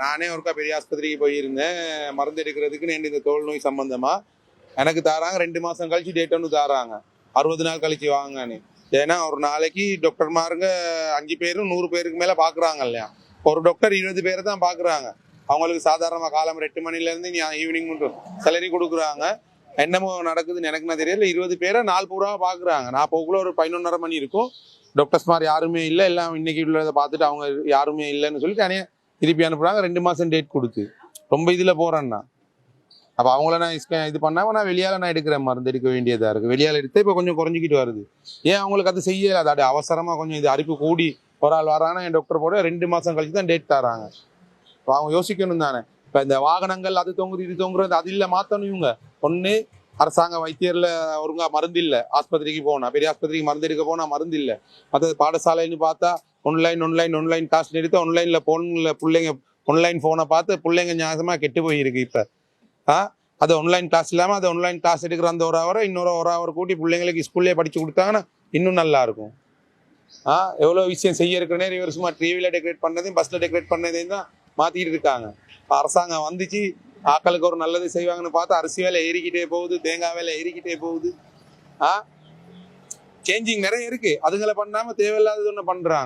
நானே ஒருக்கா பெரிய ஆஸ்பத்திரிக்கு போயிருந்தேன். மருந்து எடுக்கிறதுக்குன்னு இந்த தோல் நோய் சம்பந்தமா? எனக்கு தாராங்க ரெண்டு மாசம் கழிச்சு டேட் ஒன்று தாராங்க. அறுபது நாள் கழிச்சு வாங்கன்னு ஏன்னா ஒரு நாளைக்கு டாக்டர்மாருங்க அஞ்சு பேரும் நூறு பேருக்கு மேல பாக்குறாங்க இல்லையா? ஒரு டாக்டர் இருபது பேரை தான் பாக்குறாங்க. அவங்களுக்கு சாதாரணமாக காலம் எட்டு மணிலேருந்து நீ ஈவினிங் மட்டும் சேலரி கொடுக்குறாங்க. என்னமோ நடக்குதுன்னு எனக்கு நான் தெரியல. இருபது பேரை நாலு பூராவாக பாக்குறாங்க. நான் போக்குள்ள ஒரு பதினொன்றரை மணி இருக்கும். டாக்டர்ஸ் மாதிரி யாருமே இல்லை. எல்லாம் இன்னைக்கு உள்ளதை பார்த்துட்டு அவங்க யாருமே இல்லைன்னு சொல்லி தனியா திருப்பி அனுப்புகிறாங்க ரெண்டு மாசம் டேட் கொடுத்து. ரொம்ப இதுல போறேன்னா. அப்போ அவங்கள நான் இது பண்ணாமல் நான் வெளியால நான் எடுக்கிறேன் மருந்து எடுக்க வேண்டியதாக இருக்கு. வெளியால எடுத்து இப்ப கொஞ்சம் குறைஞ்சிக்கிட்டு வருது. ஏன் அவங்களுக்கு அது செய்யலை? அது அவசரமா கொஞ்சம் இது அரிப்பு கூடி ஒரு ஆள் வராங்கன்னா என் டாக்டர் போட ரெண்டு மாசம் கழிச்சு தான் டேட் தராங்க. இப்போ அவங்க யோசிக்கணும் தானே. இப்போ இந்த வாகனங்கள் அது தொங்குது இது தொங்குறது அது இல்லை மாத்தணும் இவங்க. ஒன்று அரசாங்க வைத்தியர்ல ஒழுங்கா மருந்து இல்லை. ஆஸ்பத்திரிக்கு போனா பெரிய ஆஸ்பத்திரிக்கு மருந்து எடுக்க போனா மருந்து இல்லை. மற்றது பாடசாலைன்னு பார்த்தா ஒன்லைன் ஒன்லைன் ஒன்லைன் காசு எடுத்து ஒன்லைனில் ஃபோனில் பிள்ளைங்க ஒன்லைன் ஃபோனை பார்த்து பிள்ளைங்க ஞாபகமாக கெட்டு போயிருக்கு இப்போ. ஆ? அது ஆன்லைன் கிளாஸ் இல்லாமல் அது ஆன்லைன் கிளாஸ் எடுக்கிற அந்த ஒரு ஹவரை இன்னொரு ஒரு ஹவர் கூட்டி பிள்ளைங்களுக்கு ஸ்கூல்லேயே படிச்சு கொடுத்தாங்கன்னா இன்னும் நல்லாயிருக்கும் ஆ? எவ்வளோ விஷயம் செய்ய இருக்கிற இவர் சும்மா டிவியில டெக்கரேட் பண்ணதையும் பஸ்ஸில் டெக்கரேட் பண்ணதையும் தான் மாற்றிக்கிட்டு இருக்காங்க. அரசாங்கம் வந்துச்சு ஆக்களுக்கு ஒரு நல்லது செய்வாங்கன்னு பார்த்து அரிசி வேலை ஏறிக்கிட்டே போகுது தேங்காய் வேலை ஏறிக்கிட்டே போகுது. ஆ? சேஞ்சிங் நிறைய இருக்குது அதுங்களை பண்ணாமல் தேவையில்லாதது ஒன்று பண்ணுறாங்க